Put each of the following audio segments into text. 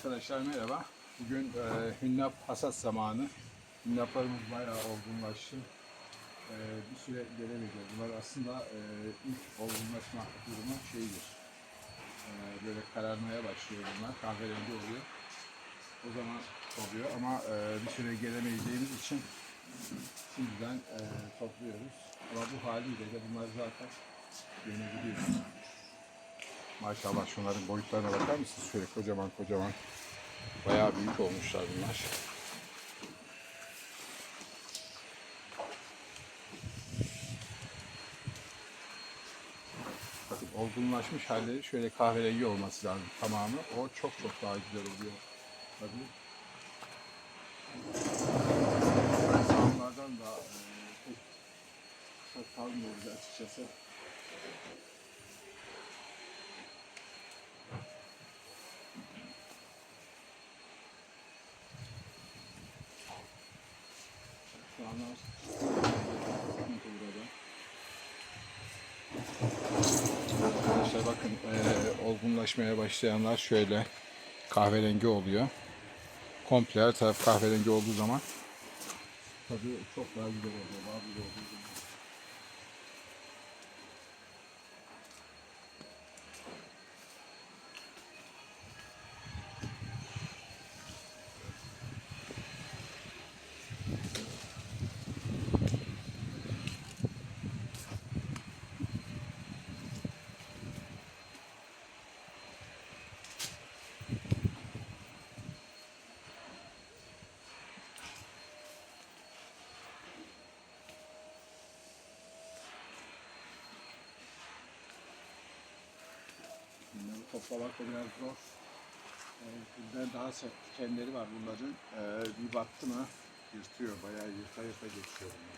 Arkadaşlar merhaba. Bugün e, hünnap hasat zamanı. Hünnaplarımız bayağı olgunlaştı. E, bir süre gelemeyeceğiz. Bunlar aslında e, ilk olgunlaşma durumu şeydir. E, böyle kararmaya başlıyor bunlar. Kahverengi oluyor. O zaman oluyor ama e, bir süre gelemeyeceğimiz için şimdiden e, topluyoruz. Ama bu haliyle de bunlar zaten yenebiliyor. Maşallah şunların boyutlarına bakar mısınız? Şöyle kocaman kocaman. Bayağı büyük olmuşlar bunlar. Bakın olgunlaşmış halleri şöyle kahverengi olması lazım tamamı. O çok çok daha güzel oluyor. Tabii. Sağımlardan da e, çok kalmıyoruz açıkçası. Arkadaşlar bakın eee, olgunlaşmaya başlayanlar şöyle kahverengi oluyor. Komple her taraf kahverengi olduğu zaman tabii çok daha güzel oluyor. Daha güzel olduğu toplamak da biraz zor. Bundan daha sert dikenleri var bunların. Ee, bir baktı mı yırtıyor. Bayağı yırta yırta geçiyor bunlar.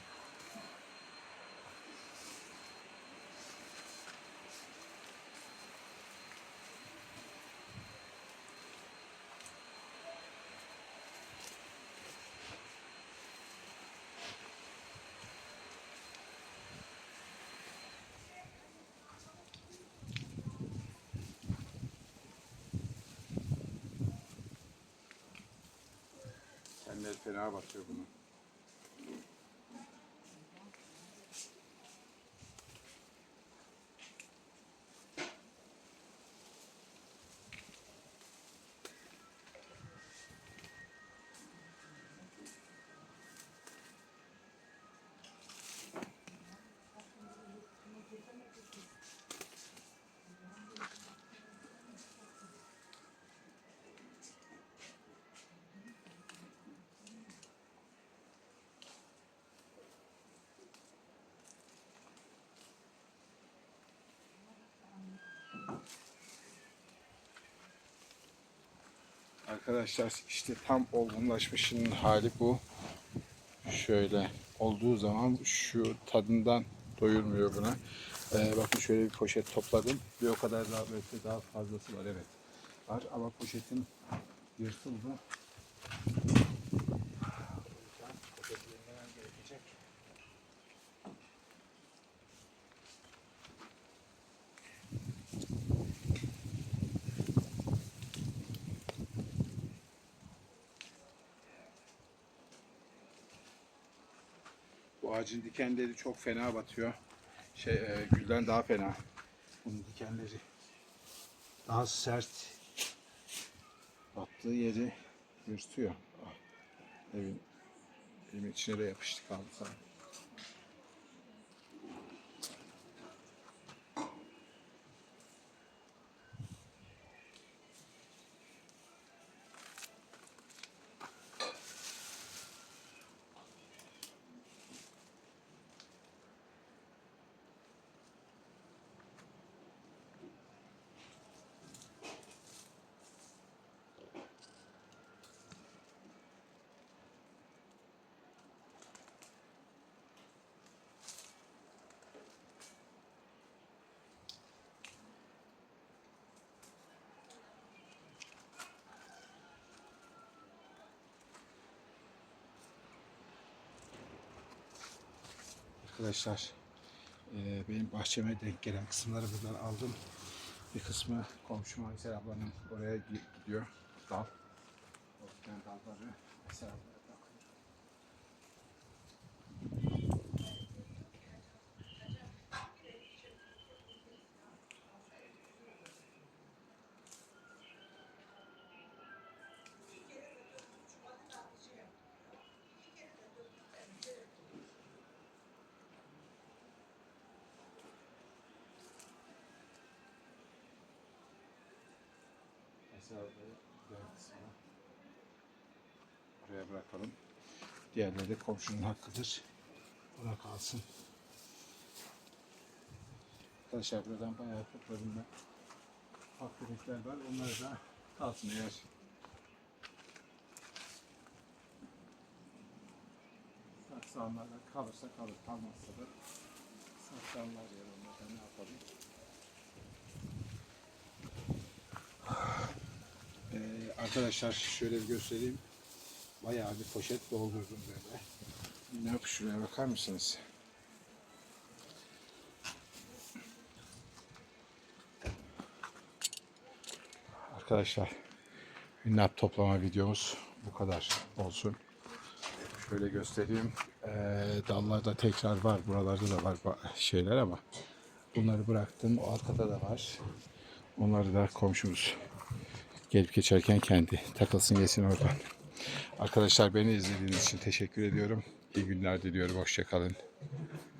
Kendileri fena batıyor Arkadaşlar işte tam olgunlaşmışın hali bu. Şöyle olduğu zaman şu tadından doyurmuyor buna. Ee, bakın şöyle bir poşet topladım. Bir o kadar daha böyle daha fazlası var evet. Var ama poşetin yırtıldı. Bu ağacın dikenleri çok fena batıyor. Şey, e, gülden daha fena. Bunun dikenleri daha sert. Battığı yeri yırtıyor. Ah, evin, evin içine de yapıştı kaldı sana. Arkadaşlar eee, benim bahçeme denk gelen kısımları buradan aldım. Bir kısmı komşum Aysel ablanın oraya gi- gidiyor. dal. O dalları eserlere takılıyor. Oraya bırakalım. Diğerleri komşunun hakkıdır. Buna kalsın. Arkadaşlar buradan bayağı topladım ben. Tefekler var. Onları da kalsın eğer saksanlarda kalırsa kalır. Kalmazsa da saksanlar yer onlarda ne yapalım. Ee, arkadaşlar şöyle bir göstereyim. Bayağı bir poşet doldurdum böyle. Ne yap şuraya bakar mısınız? Arkadaşlar hünnap toplama videomuz bu kadar olsun. Şöyle göstereyim. Ee, dallarda tekrar var. Buralarda da var şeyler ama bunları bıraktım. O arkada da var. Onları da komşumuz gelip geçerken kendi takılsın yesin oradan. Arkadaşlar beni izlediğiniz için teşekkür ediyorum. İyi günler diliyorum. Hoşçakalın.